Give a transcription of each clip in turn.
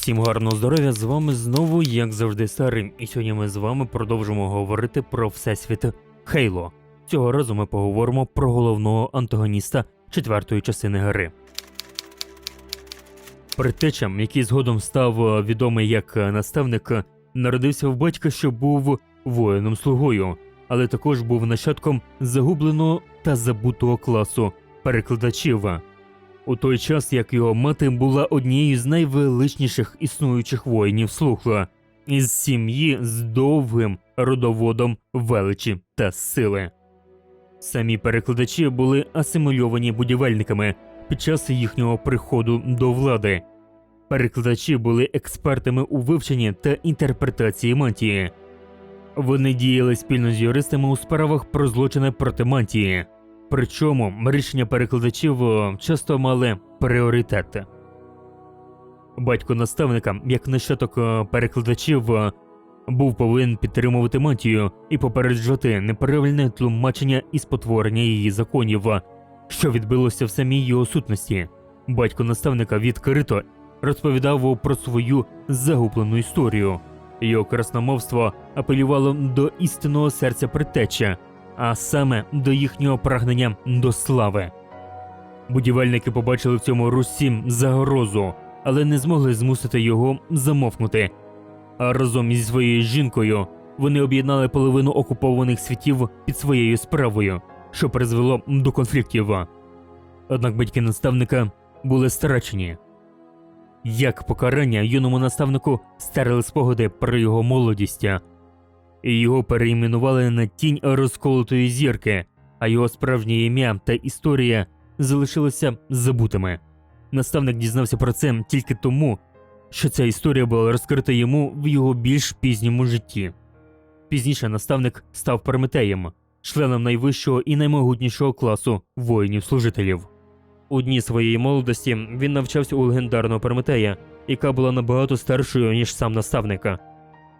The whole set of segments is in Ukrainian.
Всім гарного здоров'я! З вами знову, як завжди, старим. І сьогодні ми з вами продовжимо говорити про всесвіт Хейло. Цього разу ми поговоримо про головного антагоніста четвертої частини гри. Предтечам, який згодом став е, відомий як е, наставник, е, народився в батька, що був воїном слугою, але також був нащадком загубленого та забутого класу перекладачів. У той час як його мати була однією з найвеличніших існуючих воїнів слухла, із сім'ї з довгим родоводом величі та сили. Самі перекладачі були асимільовані будівельниками під час їхнього приходу до влади. Перекладачі були експертами у вивченні та інтерпретації мантії. Вони діяли спільно з юристами у справах про злочини проти мантії. Причому рішення перекладачів е, часто мали пріоритет. Батько наставника, як нащадок е, перекладачів, е, був повинен підтримувати мантію і попереджати неправильне тлумачення і спотворення її законів, що відбилося в самій його сутності. Батько наставника відкрито розповідав про свою загублену історію. Його красномовство апелювало до істинного серця предтеча, а саме до їхнього прагнення до слави. Будівельники побачили в цьому Русі загрозу, але не змогли змусити його замовкнути. А разом із своєю жінкою вони об'єднали половину окупованих світів під своєю справою, що призвело до конфліктів. Однак батьки наставника були страчені. Як покарання юному наставнику старили спогади про його молодість, і його перейменували на тінь розколотої зірки, а його справжнє ім'я та історія залишилися забутими. Наставник дізнався про це тільки тому, що ця історія була розкрита йому в його більш пізньому житті. Пізніше наставник став Прометеєм, членом найвищого і наймогутнішого класу воїнів-служителів. У дні своєї молодості він навчався у легендарного Прометея, яка була набагато старшою, ніж сам наставника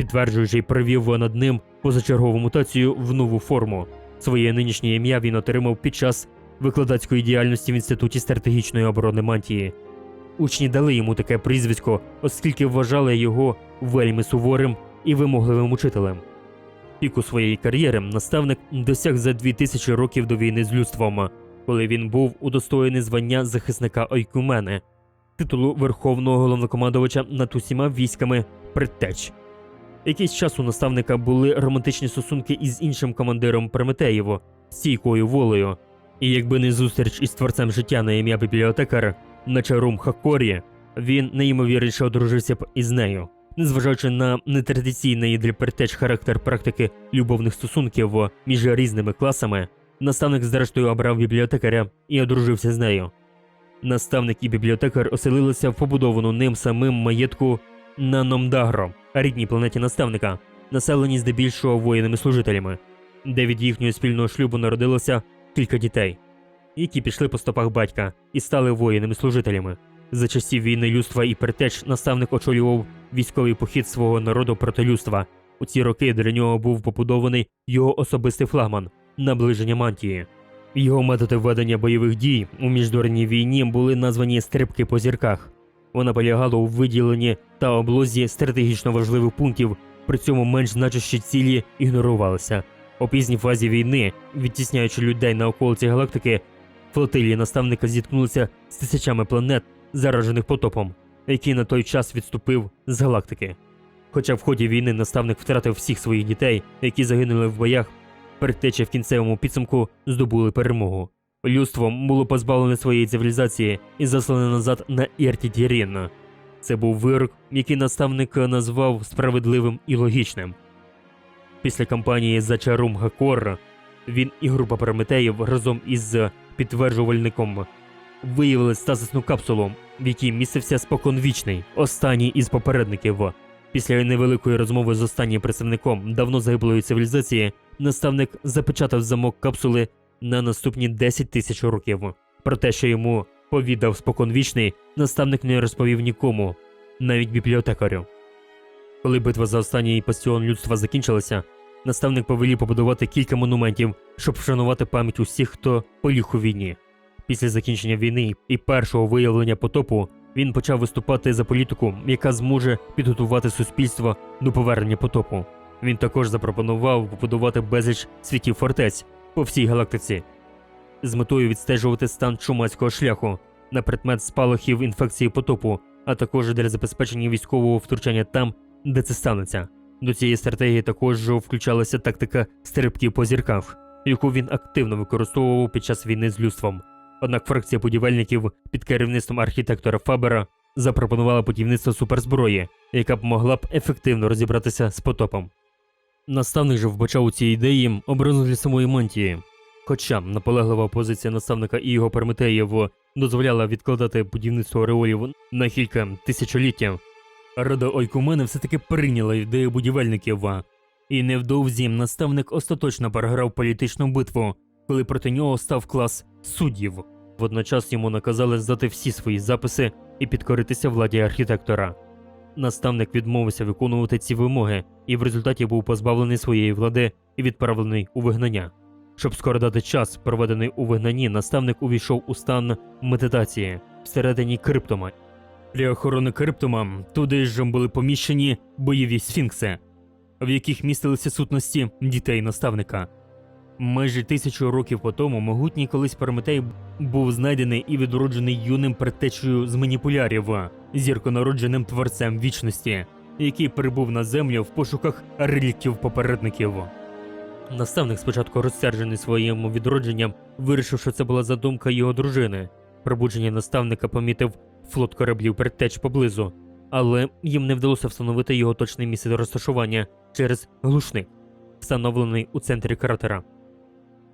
підтверджуючи й провів над ним позачергову мутацію в нову форму. Своє нинішнє ім'я він отримав під час викладацької діяльності в інституті стратегічної оборони мантії. Учні дали йому таке прізвисько, оскільки вважали його вельми суворим і вимогливим учителем. Піку своєї кар'єри наставник досяг за дві тисячі років до війни з людством, коли він був удостоєний звання захисника Ойкумени, титулу верховного головнокомандувача над усіма військами предтеч. Якийсь час у наставника були романтичні стосунки із іншим командиром Прометеєво, стійкою волею, і якби не зустріч із творцем життя на ім'я бібліотекар Начарум Хакорі, він найімовірніше одружився б із нею. Незважаючи на нетрадиційний для предтеч характер практики любовних стосунків між різними класами, наставник зрештою обрав бібліотекаря і одружився з нею. Наставник і бібліотекар оселилися в побудовану ним самим маєтку на Номдагро, рідній планеті наставника, населені здебільшого воїнами-служителями, де від їхнього спільного шлюбу народилося кілька дітей, які пішли по стопах батька і стали воїнами-служителями. За часів війни людства і притеч наставник очолював військовий похід свого народу проти людства. У ці роки для нього був побудований його особистий флагман наближення мантії. Його методи ведення бойових дій у міждорній війні були названі стрибки по зірках. Вона полягала у виділенні та облозі стратегічно важливих пунктів, при цьому менш значущі цілі ігнорувалися. У пізній фазі війни, відтісняючи людей на околиці галактики, флотилії наставника зіткнулися з тисячами планет, заражених потопом, який на той час відступив з галактики. Хоча в ході війни наставник втратив всіх своїх дітей, які загинули в боях, предтечі в кінцевому підсумку здобули перемогу. Людство було позбавлене своєї цивілізації і заслане назад на Іртітірін. Це був вирок, який наставник назвав справедливим і логічним. Після кампанії за чарум Гакор він і група Прометеїв разом із підтверджувальником виявили стазисну капсулу, в якій містився споконвічний, останній із попередників. Після невеликої розмови з останнім представником давно загиблої цивілізації наставник запечатав замок капсули на наступні 10 тисяч років. Про те, що йому повідав споконвічний, наставник не розповів нікому, навіть бібліотекарю. Коли битва за останній бастіон людства закінчилася, наставник повелів побудувати кілька монументів, щоб вшанувати пам'ять усіх, хто поліг у війні. Після закінчення війни і першого виявлення потопу Він почав виступати за політику, яка зможе підготувати суспільство до повернення потопу. Він також запропонував побудувати безліч світів фортець по всій галактиці з метою відстежувати стан чумацького шляху на предмет спалахів інфекції потопу, а також для забезпечення військового втручання там, де це станеться. До цієї стратегії також включалася тактика стрибків по зірках, яку він активно використовував під час війни з людством. Однак фракція будівельників під керівництвом архітектора Фабера запропонувала будівництво суперзброї, яка б могла б ефективно розібратися з потопом. Наставник же вбачав у цій ідеї образу для самої мантії. Хоча наполеглива позиція наставника і його Перметеїв дозволяла відкладати будівництво ореолів на кілька тисячоліття, Рада Ойкумени все-таки прийняла ідею будівельників. І невдовзі наставник остаточно переграв політичну битву, коли проти нього став клас суддів. Водночас йому наказали здати всі свої записи і підкоритися владі архітектора. Наставник відмовився виконувати ці вимоги і в результаті був позбавлений своєї влади і відправлений у вигнання. Щоб скоротати час, проведений у вигнанні, наставник увійшов у стан медитації всередині криптома. Для охорони криптома туди ж були поміщені бойові сфінкси, в яких містилися сутності дітей наставника. Майже тисячу років по тому могутній колись Прометей був знайдений і відроджений юним предтечею з маніпулярів, зірконародженим творцем вічності, який прибув на землю в пошуках реліктів попередників. Наставник, спочатку розсерджений своїм відродженням, вирішив, що це була задумка його дружини. Пробудження наставника помітив флот кораблів предтеч поблизу, але їм не вдалося встановити його точне місце розташування через глушник, встановлений у центрі кратера.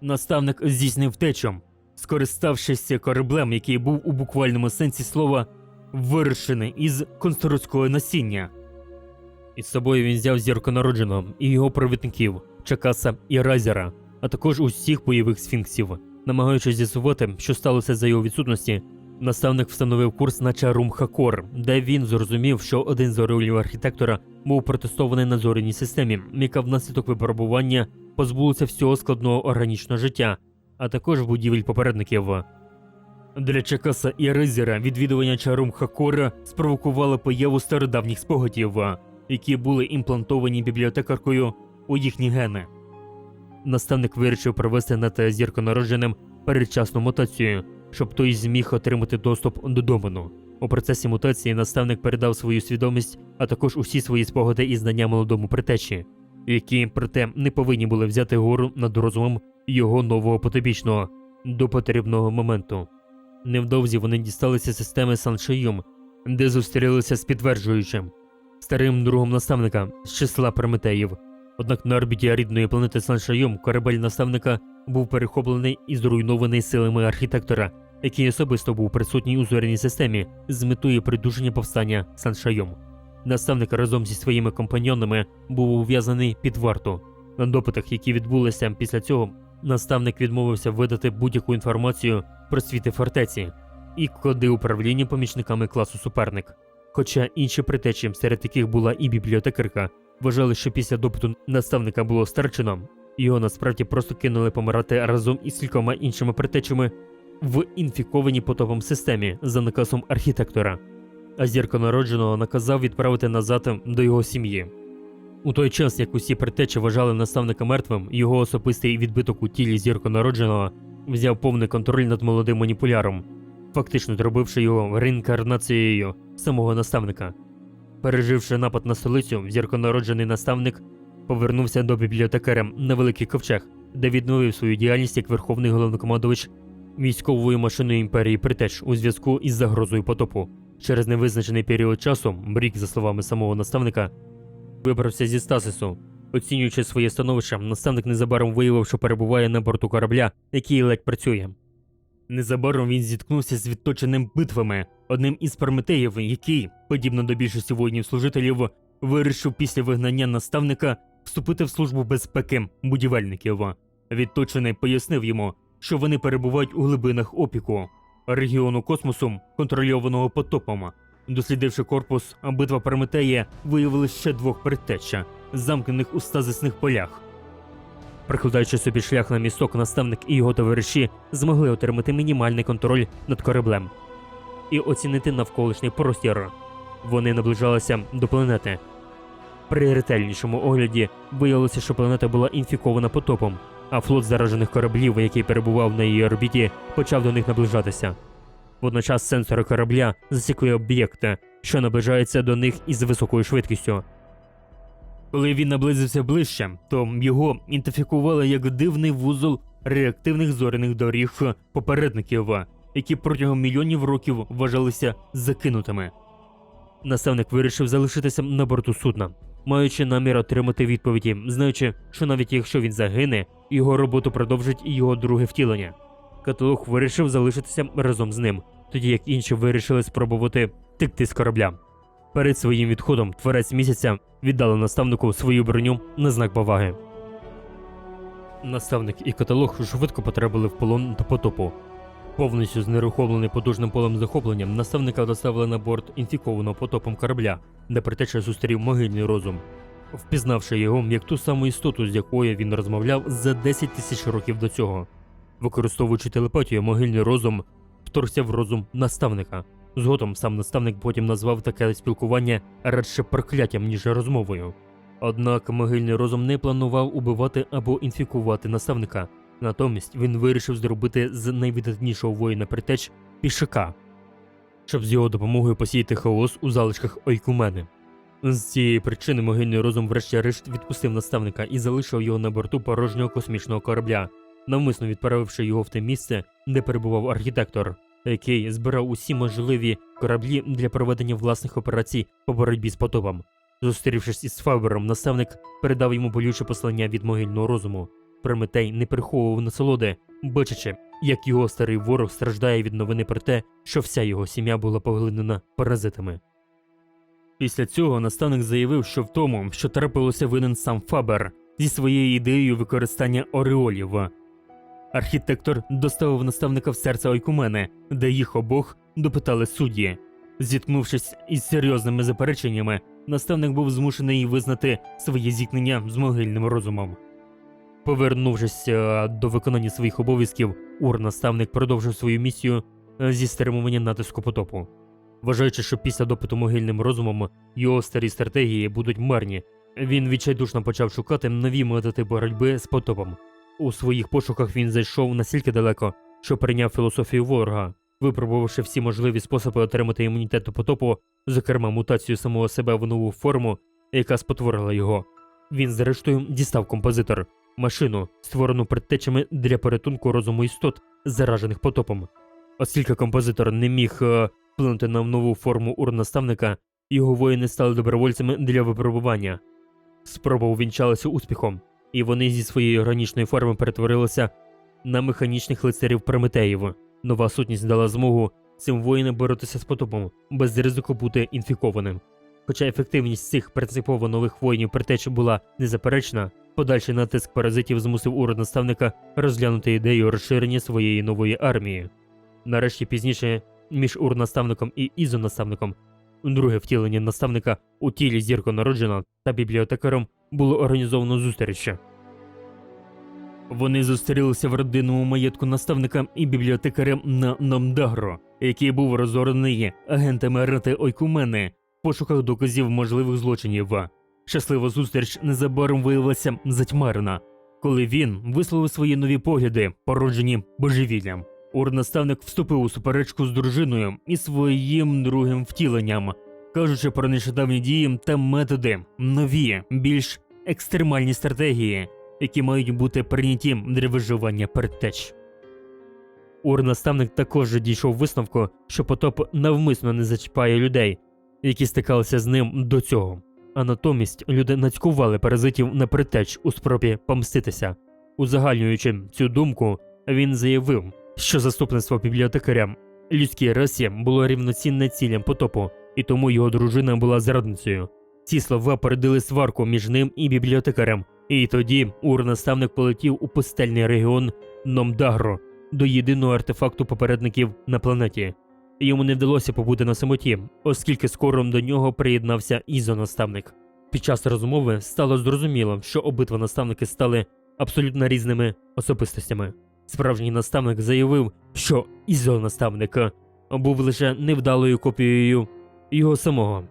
Наставник здійснив втечу, скориставшись кораблем, який був у буквальному сенсі слова вирішений із конструкського насіння. Із собою він взяв зірку народженого і його провідників Чакаса і Разера, а також усіх бойових сфінксів. Намагаючись з'ясувати, що сталося за його відсутності, наставник встановив курс на Чарум Хакор, де він зрозумів, що один з орелів архітектора був протестований на зоряній системі, яка внаслідок випробування позбулася всього складного органічного життя, а також будівель попередників. Для Чакаса і Ризера відвідування Чарум Хакора спровокувало появу стародавніх спогадів, які були імплантовані бібліотекаркою у їхні гени. Наставник вирішив провести над зірконародженим передчасну мутацію, щоб той зміг отримати доступ до домену. У процесі мутації наставник передав свою свідомість, а також усі свої спогади і знання молодому притечі, які, проте, не повинні були взяти гору над розумом його нового потобічного до потрібного моменту. Невдовзі вони дісталися системи Саншиюм, де зустрілися з підтверджуючим старим другом наставника з числа Прометеїв. Однак на орбіті рідної планети Саншайом корабель наставника був перехоплений і зруйнований силами архітектора, який особисто був присутній у зоряній системі з метою придушення повстання Саншайом. Наставник разом зі своїми компаньонами був ув'язаний під варту. На допитах, які відбулися після цього, наставник відмовився видати будь-яку інформацію про світи фортеці і коди управління помічниками класу суперник. Хоча інші притечі, серед яких була і бібліотекарка, вважали, що після допиту наставника було старчено, його насправді просто кинули помирати разом із кількома іншими притечами в інфікованій потопом системі за наказом архітектора. А зірка народженого наказав відправити назад до його сім'ї. У той час, як усі притечі вважали наставника мертвим, його особистий відбиток у тілі зірко народженого взяв повний контроль над молодим маніпуляром, фактично зробивши його реінкарнацією самого наставника. Переживши напад на столицю, зірконароджений наставник повернувся до бібліотекаря на Великий Ковчег, де відновив свою діяльність як верховний головнокомандувач військової машини імперії Притеч у зв'язку із загрозою потопу. Через невизначений період часу, Брік, за словами самого наставника, вибрався зі стасису. Оцінюючи своє становище, наставник незабаром виявив, що перебуває на борту корабля, який ледь працює. Незабаром він зіткнувся з відточеним битвами, одним із Прометеїв, який, подібно до більшості воїнів-служителів, вирішив після вигнання наставника вступити в службу безпеки будівельників. Відточений пояснив йому, що вони перебувають у глибинах опіку, регіону космосу, контрольованого потопом. Дослідивши корпус, битва Прометея виявили ще двох предтеча, замкнених у стазисних полях. Прикладаючи собі шлях на місток, наставник і його товариші змогли отримати мінімальний контроль над кораблем. і оцінити навколишній простір. Вони наближалися до планети. При ретельнішому огляді виявилося, що планета була інфікована потопом, а флот заражених кораблів, який перебував на її орбіті, почав до них наближатися. Водночас сенсори корабля засікли об'єкти, що наближаються до них із високою швидкістю. Коли він наблизився ближче, то його ідентифікували як дивний вузол реактивних зоряних доріг попередників, які протягом мільйонів років вважалися закинутими. Наставник вирішив залишитися на борту судна, маючи намір отримати відповіді, знаючи, що навіть якщо він загине, його роботу продовжить і його друге втілення. Каталог вирішив залишитися разом з ним, тоді як інші вирішили спробувати текти з корабля. Перед своїм відходом творець місяця віддали наставнику свою броню на знак поваги. Наставник і каталог швидко потрапили в полон до потопу. Повністю знерухомлений потужним полем захопленням, наставника доставили на борт інфікованого потопом корабля, де притеча зустрів могильний розум, впізнавши його як ту саму істоту, з якою він розмовляв за 10 тисяч років до цього. Використовуючи телепатію, могильний розум вторгся в розум наставника. Згодом сам наставник потім назвав таке спілкування радше прокляттям, ніж розмовою. Однак могильний розум не планував убивати або інфікувати наставника. Натомість він вирішив зробити з найвидатнішого воїна притеч пішака, щоб з його допомогою посіяти хаос у залишках ойкумени. З цієї причини могильний розум врешті-решт відпустив наставника і залишив його на борту порожнього космічного корабля, навмисно відправивши його в те місце, де перебував архітектор, який збирав усі можливі кораблі для проведення власних операцій по боротьбі з потопом. Зустрівшись із Фабером, наставник передав йому болюче послання від могильного розуму. Прометей не приховував насолоди, бачачи, як його старий ворог страждає від новини про те, що вся його сім'я була поглинена паразитами. Після цього наставник заявив, що в тому, що трапилося винен сам Фабер зі своєю ідеєю використання ореолів. Архітектор доставив наставника в серце Ойкумени, де їх обох допитали судді. Зіткнувшись із серйозними запереченнями, наставник був змушений визнати своє зіткнення з могильним розумом. Повернувшись е, до виконання своїх обов'язків, ур-наставник продовжив свою місію е, зі стримування натиску потопу. Вважаючи, що після допиту могильним розумом його старі стратегії будуть марні, він відчайдушно почав шукати нові методи боротьби з потопом. У своїх пошуках він зайшов настільки далеко, що прийняв філософію ворога, випробувавши всі можливі способи отримати імунітет потопу, зокрема мутацію самого себе в нову форму, яка спотворила його. Він, зрештою, дістав композитор, машину, створену предтечами для порятунку розуму істот, заражених потопом. Оскільки композитор не міг е, вплинути на нову форму урнаставника, його воїни стали добровольцями для випробування. Спроба увінчалася успіхом, і вони зі своєї органічної форми перетворилися на механічних лицарів Прометеїв. Нова сутність дала змогу цим воїнам боротися з потопом без ризику бути інфікованим. Хоча ефективність цих принципово нових воїнів притеч була незаперечна, подальший натиск паразитів змусив уряд наставника розглянути ідею розширення своєї нової армії. Нарешті пізніше між урнаставником і ізонаставником друге втілення наставника у тілі зірконароджена та бібліотекарем було організовано зустріч. Вони зустрілися в родинному маєтку наставника і бібліотекаря на Намдагро, який був розорений агентами Рати Ойкумени в пошуках доказів можливих злочинів. Щаслива зустріч незабаром виявилася затьмарена, коли він висловив свої нові погляди, породжені божевіллям. Урнаставник вступив у суперечку з дружиною і своїм другим втіленням, кажучи про нещодавні дії та методи, нові, більш екстремальні стратегії, які мають бути прийняті для виживання предтеч. Урнаставник також дійшов висновку, що потоп навмисно не зачіпає людей, які стикалися з ним до цього, а натомість люди нацькували паразитів на предтеч у спробі помститися. Узагальнюючи цю думку, він заявив, що заступництво бібліотекаря людській расі було рівноцінне цілям потопу, і тому його дружина була зрадницею. Ці слова породили сварку між ним і бібліотекарем, і тоді ур-наставник полетів у пустельний регіон Номдагро до єдиного артефакту попередників на планеті. Йому не вдалося побути на самоті, оскільки скоро до нього приєднався ізонаставник. Під час розмови стало зрозуміло, що обидва наставники стали абсолютно різними особистостями. Справжній наставник заявив, що ізонаставник був лише невдалою копією його самого.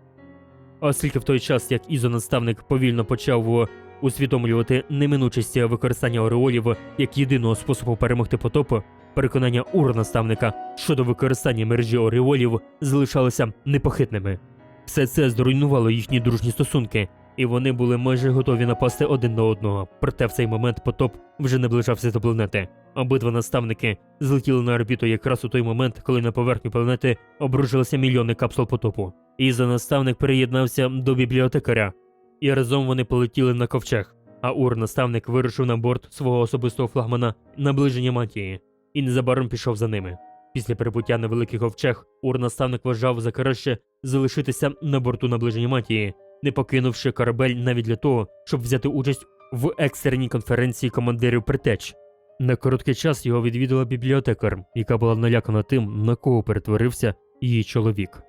Оскільки в той час, як ізонаставник повільно почав усвідомлювати неминучість використання ореолів як єдиного способу перемогти потоп, переконання ур-наставника щодо використання мережі ореолів залишалися непохитними. Все це зруйнувало їхні дружні стосунки, і вони були майже готові напасти один на одного. Проте в цей момент потоп вже наближався до планети. Обидва наставники злетіли на орбіту якраз у той момент, коли на поверхню планети обружилися мільйони капсул потопу. Ізо-наставник приєднався до бібліотекаря, і разом вони полетіли на ковчег. А ур-наставник вирушив на борт свого особистого флагмана наближення мантії і незабаром пішов за ними. Після прибуття на великий ковчег ур-наставник вважав за краще залишитися на борту наближення матії, не покинувши корабель навіть для того, щоб взяти участь в екстреній конференції командирів притеч. На короткий час його відвідала бібліотекар, яка була налякана тим, на кого перетворився її чоловік.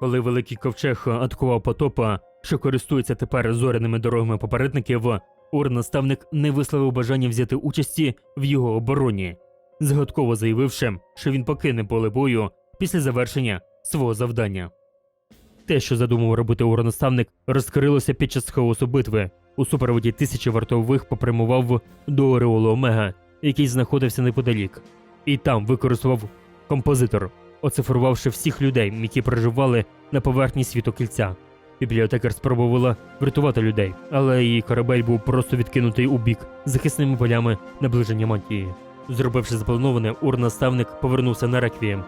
Коли великий ковчег атакував потопа, що користується тепер зоряними дорогами попередників, ур-наставник не висловив бажання взяти участі в його обороні, згадково заявивши, що він покине поле бою після завершення свого завдання. Те, що задумав робити уронаставник, розкрилося під час хаосу битви. У супроводі тисячі вартових попрямував до Ореолу Омега, який знаходився неподалік, і там використав композитор, оцифрувавши всіх людей, які проживали на поверхні світу кільця. Бібліотекар спробувала врятувати людей, але її корабель був просто відкинутий у бік захисними полями наближення мантії. Зробивши заплановане, ур-наставник повернувся на реквієм,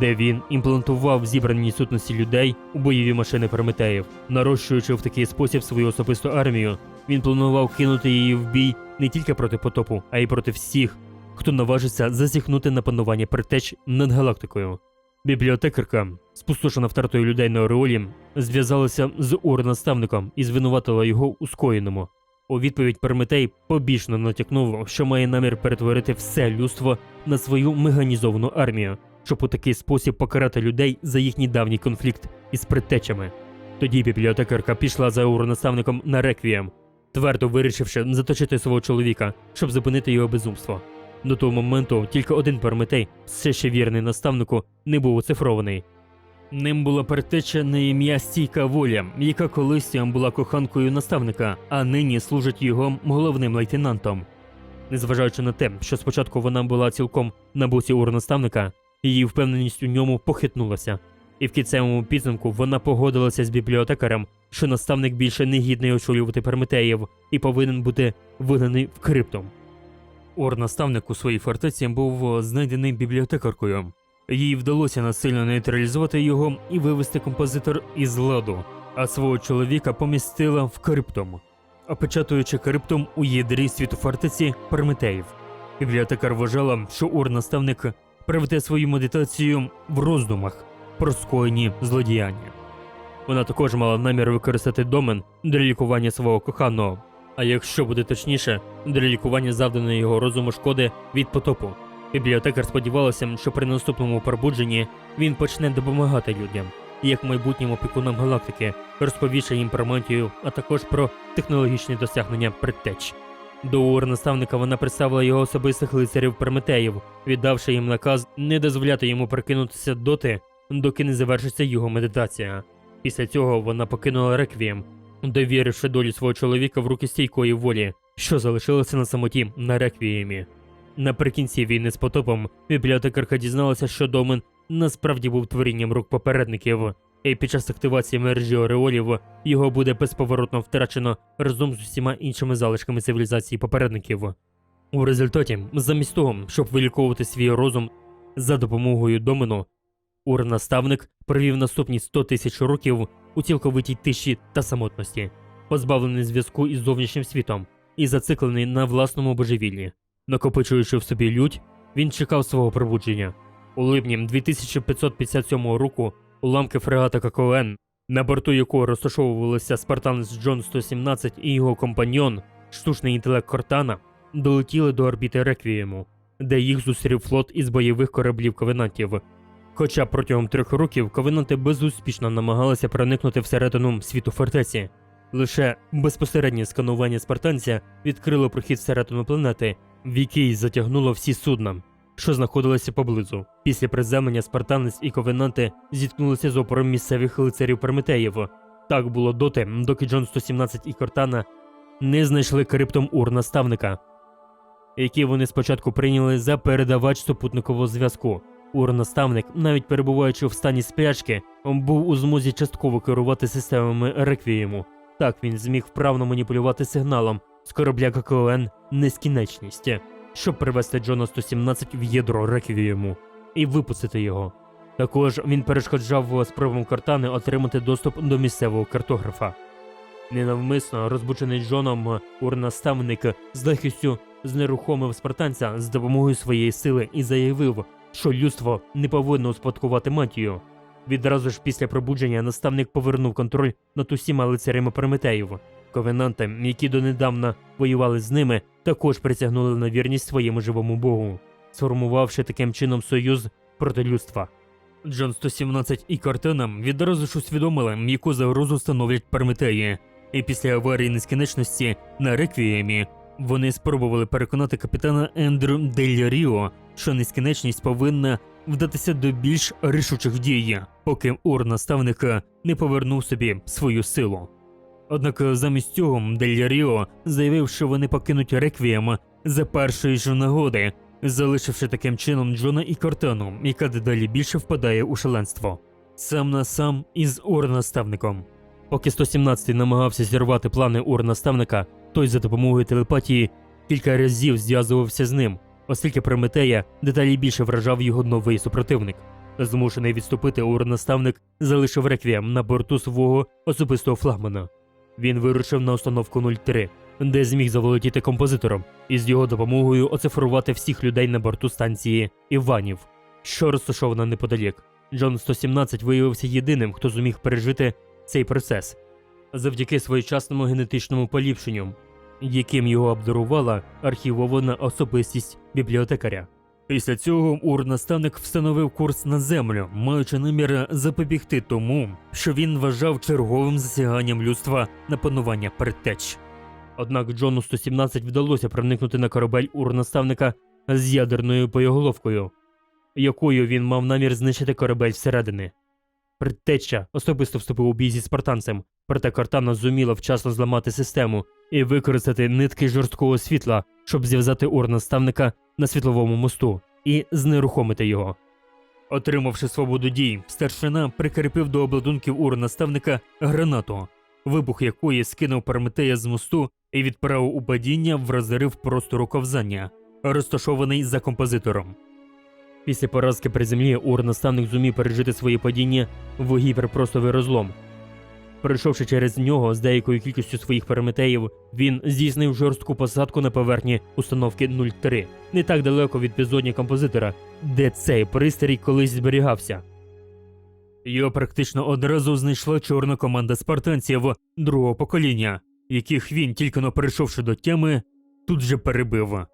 де він імплантував зібрані сутності людей у бойові машини Прометеїв. Нарощуючи в такий спосіб свою особисту армію, він планував кинути її в бій не тільки проти потопу, а й проти всіх, хто наважиться засіхнути на панування притеч над галактикою. Бібліотекарка, спустошена втратою людей на Ореолі, зв'язалася з ур-наставником і звинуватила його у скоєному. У відповідь Перметей побічно натякнув, що має намір перетворити все людство на свою механізовану армію, щоб у такий спосіб покарати людей за їхній давній конфлікт із предтечами. Тоді бібліотекарка пішла за уронаставником на реквієм, твердо вирішивши заточити свого чоловіка, щоб зупинити його безумство. До того моменту тільки один Перметей, все ще вірний наставнику, не був оцифрований. Ним була предтеча на ім'я Стійка Воля, яка колись була коханкою наставника, а нині служить його головним лейтенантом. Незважаючи на те, що спочатку вона була цілком на боці ур-наставника, її впевненість у ньому похитнулася, і в кінцевому підсумку вона погодилася з бібліотекарем, що наставник більше не гідний очолювати Перметеїв і повинен бути вигнаний в криптом. Ур-наставник у своїй фортеці був знайдений бібліотекаркою. Їй вдалося насильно нейтралізувати його і вивести композитор із ладу, а свого чоловіка помістила в криптом, опечатуючи криптом у ядрі світу фортеці Прометеїв. Бібліотекар вважала, що ур-наставник приведе свою медитацію в роздумах про скоєні злодіяння. Вона також мала намір використати домен для лікування свого коханого, а якщо буде точніше, для лікування завданої його розуму шкоди від потопу. Бібліотекар сподівалася, що при наступному пробудженні він почне допомагати людям, як майбутнім опікунам галактики, розповівши їм про мантію, а також про технологічні досягнення предтеч. До ур-наставника вона представила його особистих лицарів Прометеїв, віддавши їм наказ не дозволяти йому прокинутися доти, доки не завершиться його медитація. Після цього вона покинула реквієм, довіривши долю свого чоловіка в руки стійкої волі, що залишилося на самоті на реквіємі. Наприкінці війни з потопом бібліотекарка дізналася, що домен насправді був творінням рук попередників, і під час активації мережі ореолів його буде безповоротно втрачено разом з усіма іншими залишками цивілізації попередників. У результаті, замість того, щоб виліковувати свій розум за допомогою домену, ур-наставник провів наступні 100 тисяч років у цілковитій тиші та самотності, позбавлений зв'язку із зовнішнім світом і зациклений на власному божевіллі. Накопичуючи в собі лють, він чекав свого пробудження. У липні 2557 року уламки фрегата ККН, на борту якого розташовувалися спартанець Джон 117 і його компаньйон, штучний інтелект Кортана, долетіли до орбіти Реквієму, де їх зустрів флот із бойових кораблів ковенантів. Хоча протягом трьох років ковенанти безуспішно намагалися проникнути всередину світу фортеці. Лише безпосереднє сканування спартанця відкрило прохід всередину планети, в який затягнуло всі судна. що знаходилися поблизу. Після приземлення спартанець і ковенанти зіткнулися з опором місцевих лицарів Прометеїв. Так було доти, доки Джон 117 і Кортана не знайшли криптом ур наставника, які вони спочатку прийняли за передавач супутникового зв'язку. Ур-наставник, навіть перебуваючи в стані сплячки, був у змозі частково керувати системами реквієму. Так він зміг вправно маніпулювати сигналом з корабля ККОН нескінченність, щоб привести Джона 117 в ядро реквієму і випустити його. Також він перешкоджав спробам Картани отримати доступ до місцевого картографа. Ненавмисно розбучений Джоном урнаставник з легкістю знерухомив спартанця з допомогою своєї сили і заявив, що людство не повинно успадкувати матію. Відразу ж після пробудження наставник повернув контроль над усіма лицарями Прометеїв. Ковенанти, які донедавна воювали з ними, також присягнули на вірність своєму живому богу, сформувавши таким чином союз проти людства. Джон 117 і Картена відразу ж усвідомили, яку загрозу становлять Прометеї, і після аварії нескінченності на реквіємі вони спробували переконати капітана Ендрю Дель Ріо, що нескінченність повинна вдатися до більш рішучих дій, поки ур-наставник не повернув собі свою силу. Однак замість цього Дель Ріо заявив, що вони покинуть реквієм за першої ж нагоди, залишивши таким чином Джона і Кортену, яка дедалі більше впадає у шаленство. Сам на сам із ур-наставником. Поки 117 намагався зірвати плани ур-наставника, той за допомогою телепатії кілька разів зв'язувався з ним, оскільки Прометея дедалі більше вражав його новий супротивник. Змушений відступити ур-наставник залишив реквієм на борту свого особистого флагмана. Він вирушив на установку 03, де зміг заволодіти композитором і з його допомогою оцифрувати всіх людей на борту станції Іванів, що розташована неподалік. Джон 117 виявився єдиним, хто зуміг пережити цей процес завдяки своєчасному генетичному поліпшенню, яким його обдарувала архівована особистість бібліотекаря. Після цього ур-наставник встановив курс на землю, маючи намір запобігти тому, що він вважав черговим засяганням людства на панування предтеч. Однак Джону 117 вдалося проникнути на корабель ур-наставника з ядерною боєголовкою, якою він мав намір знищити корабель всередини. Предтеча особисто вступив у бій зі спартанцем, проте Картана зуміла вчасно зламати систему і використати нитки жорсткого світла, щоб зв'язати ур-наставника на світловому мосту і знерухомити його. Отримавши свободу дій, старшина прикріпив до обладунків ур-наставника гранату, вибух якої скинув Парметея з мосту і відправив у падіння в розрив простору ковзання, розташований за композитором. Після поразки при землі ур-наставник зумів пережити своє падіння в гіперпростовий розлом. Пройшовши через нього з деякою кількістю своїх переметеїв, він здійснив жорстку посадку на поверхні установки 03, не так далеко від безодні композитора, де цей пристрій колись зберігався. Його практично одразу знайшла чорна команда спартанців другого покоління, яких він, тільки но перейшовши до тями, тут же перебив.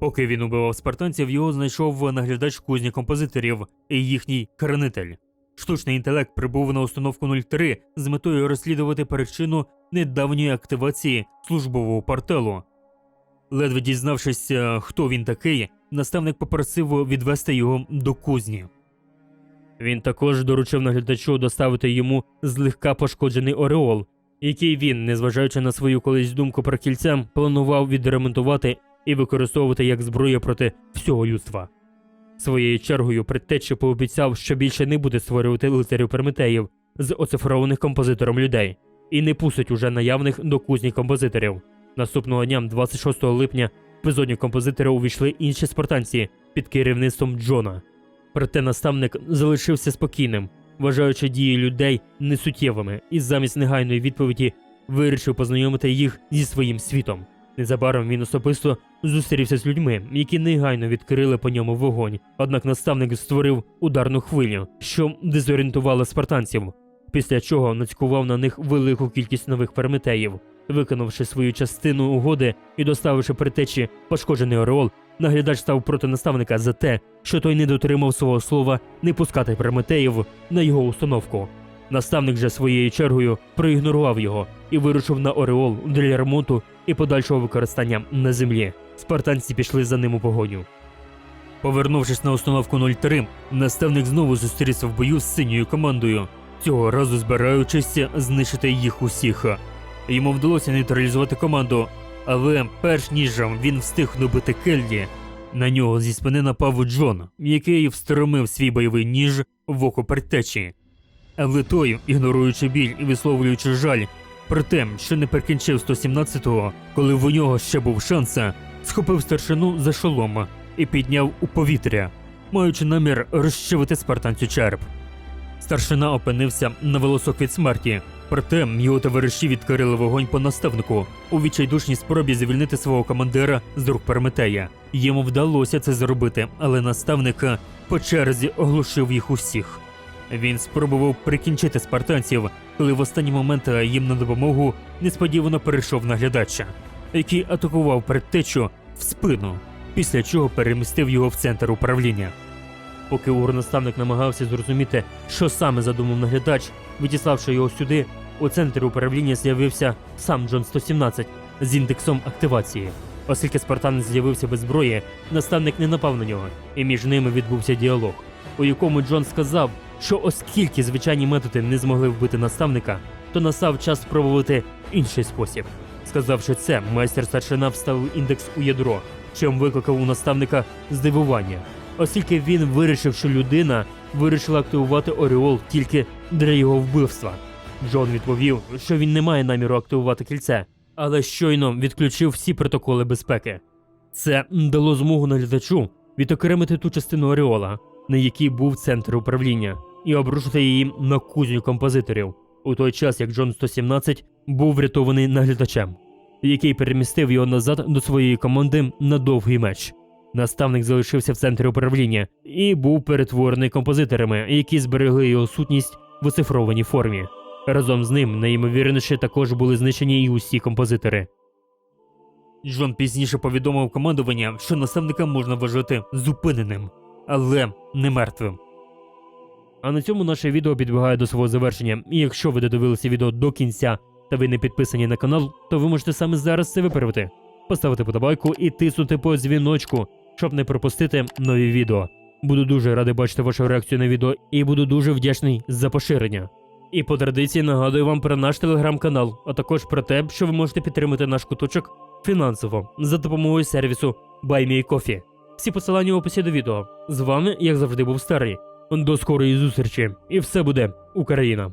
Поки він убивав спартанців, його знайшов наглядач кузні композиторів і їхній хранитель. Штучний інтелект прибув на установку 03 з метою розслідувати причину недавньої активації службового порталу. Ледве дізнавшись, е, хто він такий, наставник попросив відвести його до кузні. Він також доручив наглядачу доставити йому злегка пошкоджений ореол, який він, незважаючи на свою колись думку про кільця, планував відремонтувати і використовувати як зброю проти всього людства. Своєю чергою предтеча пообіцяв, що більше не буде створювати лицарів Прометеїв з оцифрованих композитором людей і не пустить уже наявних до кузні композиторів. Наступного дня, 26 липня, в безодні композитора увійшли інші спартанці під керівництвом Джона. Проте наставник залишився спокійним, вважаючи дії людей несуттєвими, і замість негайної відповіді вирішив познайомити їх зі своїм світом. Незабаром він особисто зустрівся з людьми, які негайно відкрили по ньому вогонь. Однак наставник створив ударну хвилю, що дезорієнтувала спартанців, після чого нацькував на них велику кількість нових перметеїв. Виконавши свою частину угоди і доставивши притечі пошкоджений ореол, наглядач став проти наставника за те, що той не дотримав свого слова не пускати перметеїв на його установку. Наставник же своєю чергою проігнорував його і вирушив на Ореол для ремонту і подальшого використання на землі. Спартанці пішли за ним у погоню. Повернувшись на установку 03, наставник знову зустрівся в бою з синьою командою, цього разу збираючись знищити їх усіх. Йому вдалося нейтралізувати команду, але перш ніж він встиг добити Келлі, на нього зі спини напав Джон, який встромив свій бойовий ніж в око предтечі. Але той, ігноруючи біль і висловлюючи жаль про те, що не прикінчив 117-го, коли в нього ще був шанс, схопив старшину за шолом і підняв у повітря, маючи намір розчавити спартанцю череп. Старшина опинився на волосок від смерті, проте його товариші відкрили вогонь по наставнику у відчайдушній спробі звільнити свого командира з рук Перметея. Йому вдалося це зробити, але наставник по черзі оглушив їх усіх. Він спробував прикінчити спартанців, коли в останній момент їм на допомогу несподівано перейшов наглядача, який атакував предтечу в спину, після чого перемістив його в центр управління. Поки урнаставник намагався зрозуміти, що саме задумав наглядач, відіславши його сюди, у центрі управління з'явився сам Джон 117 з індексом активації. Оскільки спартанець з'явився без зброї, наставник не напав на нього, і між ними відбувся діалог, у якому Джон сказав, що оскільки звичайні методи не змогли вбити наставника, то настав час спробувати інший спосіб. Сказавши це, майстер старшина вставив індекс у ядро, чим викликав у наставника здивування, оскільки він вирішив, що людина вирішила активувати Оріол тільки для його вбивства. Джон відповів, що він не має наміру активувати кільце, але щойно відключив всі протоколи безпеки. Це дало змогу наглядачу відокремити ту частину Оріола, на якій був центр управління, і обрушити її на кузню композиторів, у той час як Джон 117 був врятований наглядачем, який перемістив його назад до своєї команди на довгий меч. Наставник залишився в центрі управління і був перетворений композиторами, які зберегли його сутність в оцифрованій формі. Разом з ним, найімовірніше, також були знищені і усі композитори. Джон пізніше повідомив командування, що наставника можна вважати зупиненим, але не мертвим. А на цьому наше відео підбігає до свого завершення. І якщо ви додивилися відео до кінця та ви не підписані на канал, то ви можете саме зараз це виправити, поставити подобайку і тиснути по дзвіночку, щоб не пропустити нові відео. Буду дуже радий бачити вашу реакцію на відео і буду дуже вдячний за поширення. І по традиції нагадую вам про наш телеграм-канал, а також про те, що ви можете підтримати наш куточок фінансово за допомогою сервісу BuyMeCoffee. Всі посилання в описі до відео. З вами, як завжди, був старий. До скорої зустрічі, і все буде Україна!